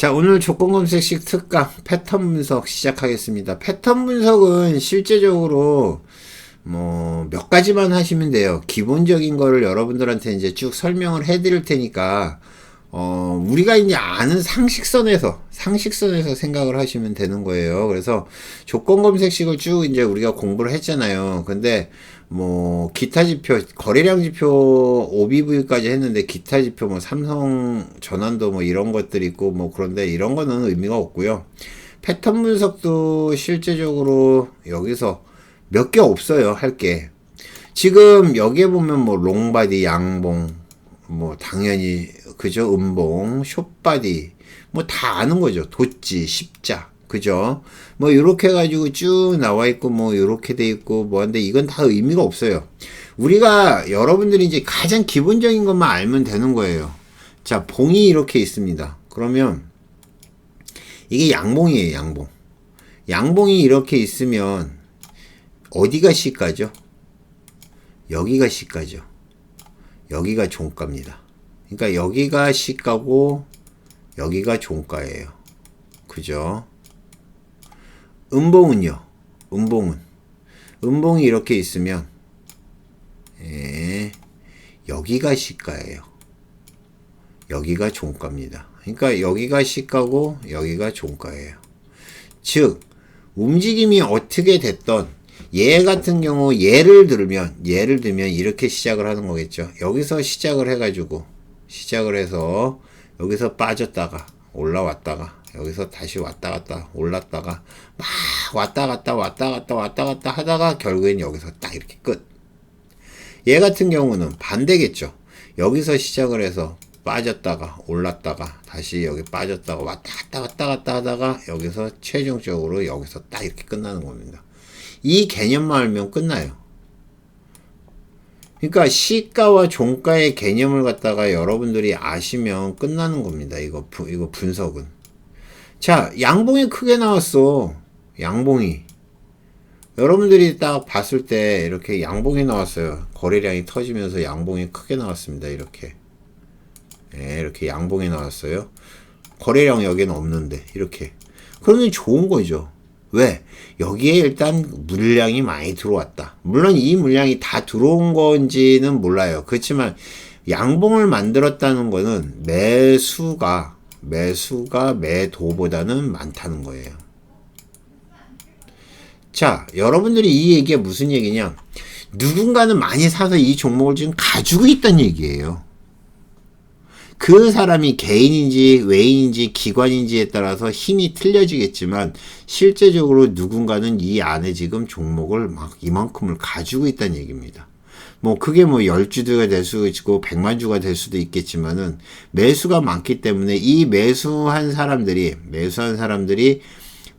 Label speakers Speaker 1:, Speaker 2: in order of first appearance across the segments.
Speaker 1: 자, 오늘 조건 검색식 특강 패턴 분석 시작하겠습니다. 패턴 분석은 실제적으로 뭐 몇 가지만 하시면 돼요. 기본적인 거를 여러분들한테 이제 쭉 설명을 해 드릴 테니까 어, 우리가 이제 아는 상식선에서, 상식선에서 생각을 하시면 되는 거예요. 그래서 조건 검색식을 쭉 이제 우리가 공부를 했잖아요. 근데 뭐, 기타 지표, 거래량 지표 OBV까지 했는데 기타 지표 뭐 삼성 전환도 뭐 이런 것들이 있고 뭐 그런데 이런 거는 의미가 없고요. 패턴 분석도 실제적으로 여기서 몇 개 없어요. 할 게. 지금 여기에 보면 뭐 롱바디, 양봉, 뭐 당연히 그죠? 음봉 숏바디. 뭐 다 아는 거죠. 도찌 십자. 그죠? 뭐 이렇게 해가지고 쭉 나와 있고 뭐 이렇게 돼 있고 뭐한데 이건 다 의미가 없어요. 우리가 여러분들이 이제 가장 기본적인 것만 알면 되는 거예요. 자 봉이 이렇게 있습니다. 그러면 이게 양봉이에요 양봉. 양봉이 이렇게 있으면 어디가 시가죠? 여기가 시가죠. 여기가 종가입니다. 그러니까 여기가 시가고 여기가 종가예요. 그죠? 음봉은요. 음봉은 음봉이 이렇게 있으면 예, 여기가 시가예요. 여기가 종가입니다. 그러니까 여기가 시가고 여기가 종가예요. 즉 움직임이 어떻게 됐던 얘 같은 경우 예를 들면 예를 들면 이렇게 시작을 하는 거겠죠. 여기서 시작을 해가지고 시작을 해서 여기서 빠졌다가 올라왔다가 여기서 다시 왔다 갔다 올랐다가 막 왔다 갔다 왔다 갔다 왔다 갔다 하다가 결국엔 여기서 딱 이렇게 끝. 얘 같은 경우는 반대겠죠. 여기서 시작을 해서 빠졌다가 올랐다가 다시 여기 빠졌다가 왔다 갔다 왔다 갔다 하다가 여기서 최종적으로 여기서 딱 이렇게 끝나는 겁니다. 이 개념만 알면 끝나요. 그러니까 시가와 종가의 개념을 갖다가 여러분들이 아시면 끝나는 겁니다. 이거 이거 분석은. 자, 양봉이 크게 나왔어. 양봉이. 여러분들이 딱 봤을 때 이렇게 양봉이 나왔어요. 거래량이 터지면서 양봉이 크게 나왔습니다. 이렇게. 네, 이렇게 양봉이 나왔어요. 거래량 여기는 없는데 이렇게. 그러면 좋은 거죠. 왜? 여기에 일단 물량이 많이 들어왔다. 물론 이 물량이 다 들어온 건지는 몰라요. 그렇지만 양봉을 만들었다는 거는 매수가 매수가 매도보다는 많다는 거예요. 자, 여러분들이 이 얘기가 무슨 얘기냐? 누군가는 많이 사서 이 종목을 지금 가지고 있다는 얘기예요. 그 사람이 개인인지 외인인지 기관인지에 따라서 힘이 틀려지겠지만 실제적으로 누군가는 이 안에 지금 종목을 막 이만큼을 가지고 있다는 얘기입니다. 뭐 그게 뭐 10주가 될 수도 있고 100만 주가 될 수도 있겠지만은 매수가 많기 때문에 이 매수한 사람들이 매수한 사람들이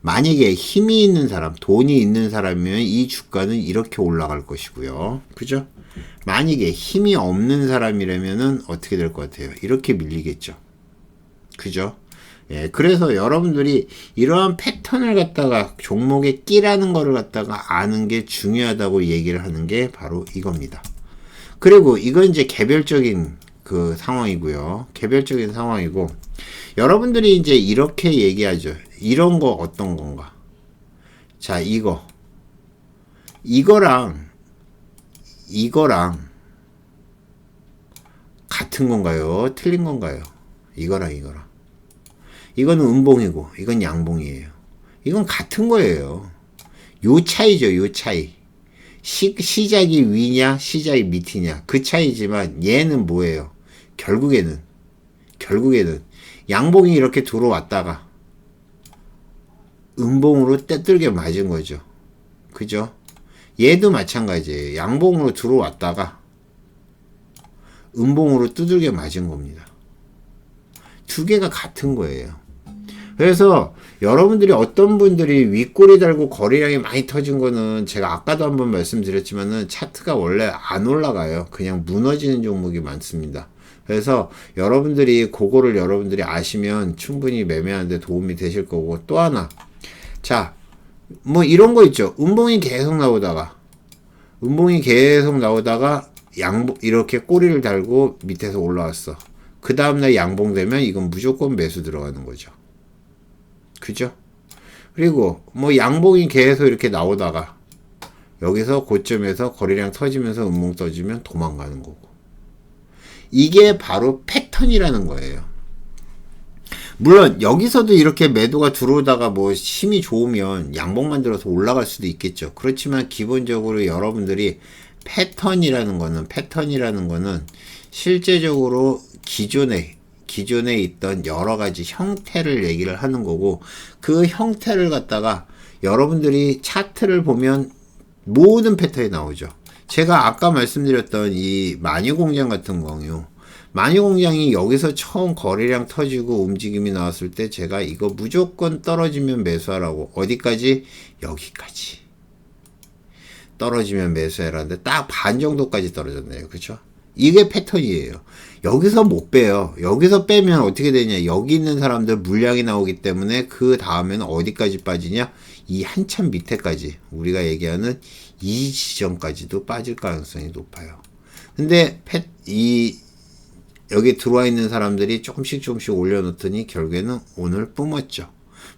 Speaker 1: 만약에 힘이 있는 사람, 돈이 있는 사람이면 이 주가는 이렇게 올라갈 것이고요. 그죠? 만약에 힘이 없는 사람이라면은 어떻게 될 것 같아요? 이렇게 밀리겠죠. 그죠? 예, 그래서 여러분들이 이러한 패턴을 갖다가 종목에 끼라는 거를 갖다가 아는 게 중요하다고 얘기를 하는 게 바로 이겁니다. 그리고 이건 이제 개별적인 그 상황이고요. 개별적인 상황이고 여러분들이 이제 이렇게 얘기하죠. 이런 거 어떤 건가? 자, 이거. 이거랑 이거랑 같은 건가요? 틀린 건가요? 이거랑 이거랑. 이거는 음봉이고 이건 양봉이에요. 이건 같은 거예요. 요 차이죠, 요 차이. 시, 시작이 위냐, 시작이 밑이냐. 그 차이지만 얘는 뭐예요? 결국에는, 결국에는 양봉이 이렇게 들어왔다가 음봉으로 떼들게 맞은 거죠. 그죠? 얘도 마찬가지예요. 양봉으로 들어왔다가 음봉으로 두들겨 맞은 겁니다. 두 개가 같은 거예요. 그래서 여러분들이 어떤 분들이 윗골이 달고 거래량이 많이 터진 거는 제가 아까도 한번 말씀드렸지만은 차트가 원래 안 올라가요. 그냥 무너지는 종목이 많습니다. 그래서 여러분들이 그거를 여러분들이 아시면 충분히 매매하는데 도움이 되실 거고 또 하나 자 뭐 이런 거 있죠. 음봉이 계속 나오다가 음봉이 계속 나오다가 양봉 이렇게 꼬리를 달고 밑에서 올라왔어. 그 다음날 양봉되면 이건 무조건 매수 들어가는 거죠. 그죠? 그리고 뭐 양봉이 계속 이렇게 나오다가 여기서 고점에서 거래량 터지면서 음봉 떠지면 도망가는 거고. 이게 바로 패턴이라는 거예요. 물론 여기서도 이렇게 매도가 들어오다가 뭐 힘이 좋으면 양봉 만들어서 올라갈 수도 있겠죠. 그렇지만 기본적으로 여러분들이 패턴이라는 거는 패턴이라는 거는 실제적으로 기존에 기존에 있던 여러 가지 형태를 얘기를 하는 거고 그 형태를 갖다가 여러분들이 차트를 보면 모든 패턴이 나오죠. 제가 아까 말씀드렸던 이 마녀공장 같은 경우 마녀공장이 여기서 처음 거래량 터지고 움직임이 나왔을 때 제가 이거 무조건 떨어지면 매수하라고 어디까지 여기까지 떨어지면 매수해라는데 딱 반 정도까지 떨어졌네요. 그렇죠? 이게 패턴이에요. 여기서 못 빼요. 여기서 빼면 어떻게 되냐? 여기 있는 사람들 물량이 나오기 때문에 그 다음에는 어디까지 빠지냐? 이 한참 밑에까지 우리가 얘기하는 이 지점까지도 빠질 가능성이 높아요. 근데 패, 이 여기 들어와 있는 사람들이 조금씩 조금씩 올려놓더니 결국에는 오늘 뿜었죠.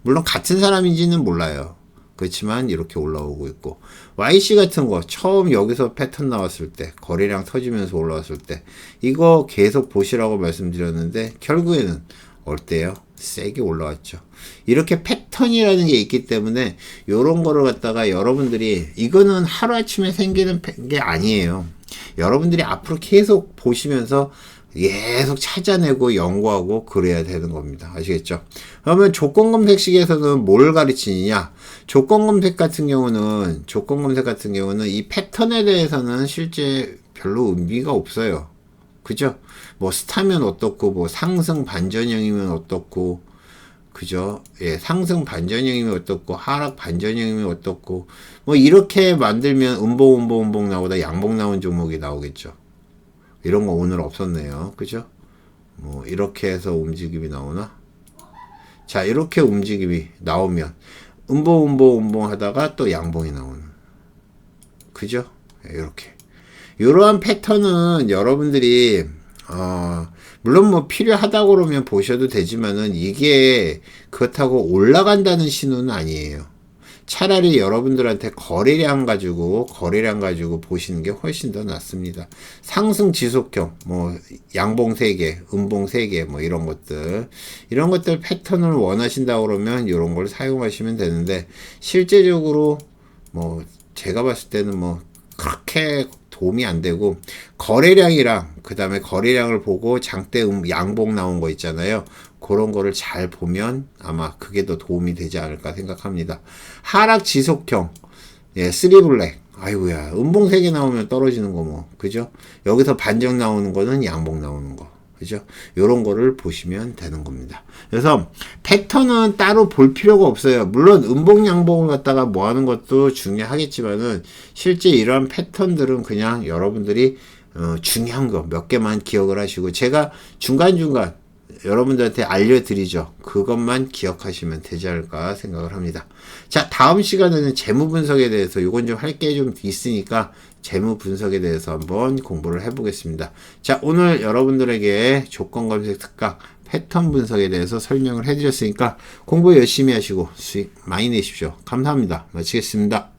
Speaker 1: 물론 같은 사람인지는 몰라요. 그렇지만 이렇게 올라오고 있고 YC 같은 거 처음 여기서 패턴 나왔을 때 거래량 터지면서 올라왔을 때 이거 계속 보시라고 말씀드렸는데 결국에는 어때요? 세게 올라왔죠. 이렇게 패턴이라는 게 있기 때문에 이런 거를 갖다가 여러분들이 이거는 하루아침에 생기는 게 아니에요. 여러분들이 앞으로 계속 보시면서 계속 찾아내고 연구하고 그래야 되는 겁니다. 아시겠죠? 그러면 조건 검색식에서는 뭘 가르치느냐? 조건 검색 같은 경우는 조건 검색 같은 경우는 이 패턴에 대해서는 실제 별로 의미가 없어요. 그죠? 뭐 스타면 어떻고 뭐 상승 반전형이면 어떻고 그죠? 예, 상승 반전형이면 어떻고 하락 반전형이면 어떻고 뭐 이렇게 만들면 음봉 음봉 음봉 나오다 양봉 나온 종목이 나오겠죠. 이런 거 오늘 없었네요. 그죠? 뭐 이렇게 해서 움직임이 나오나? 자, 이렇게 움직임이 나오면 음봉 음봉 음봉 하다가 또 양봉이 나오는. 그죠? 이렇게. 이러한 패턴은 여러분들이 어, 물론 뭐 필요하다고 그러면 보셔도 되지만은 이게 그렇다고 올라간다는 신호는 아니에요. 차라리 여러분들한테 거래량 가지고 거래량 가지고 보시는 게 훨씬 더 낫습니다. 상승 지속형 뭐 양봉 3개, 음봉 3개 뭐 이런 것들 이런 것들 패턴을 원하신다 그러면 이런 걸 사용하시면 되는데 실제적으로 뭐 제가 봤을 때는 뭐 그렇게 도움이 안 되고 거래량이랑 그 다음에 거래량을 보고 장대 음, 양봉 나온 거 있잖아요. 그런 거를 잘 보면 아마 그게 더 도움이 되지 않을까 생각합니다. 하락 지속형, 예, 쓰리블랙. 아이고야, 음봉 3개 나오면 떨어지는 거 뭐, 그죠? 여기서 반정 나오는 거는 양봉 나오는 거. 그죠? 요런 거를 보시면 되는 겁니다. 그래서 패턴은 따로 볼 필요가 없어요. 물론 음봉 양봉을 갖다가 뭐 하는 것도 중요하겠지만은 실제 이러한 패턴들은 그냥 여러분들이 어, 중요한 거 몇 개만 기억을 하시고 제가 중간중간 여러분들한테 알려드리죠. 그것만 기억하시면 되지 않을까 생각을 합니다. 자, 다음 시간에는 재무 분석에 대해서 이건 좀 할 게 좀 있으니까 재무 분석에 대해서 한번 공부를 해보겠습니다. 자, 오늘 여러분들에게 조건 검색 특강 패턴 분석에 대해서 설명을 해드렸으니까 공부 열심히 하시고 수익 많이 내십시오. 감사합니다. 마치겠습니다.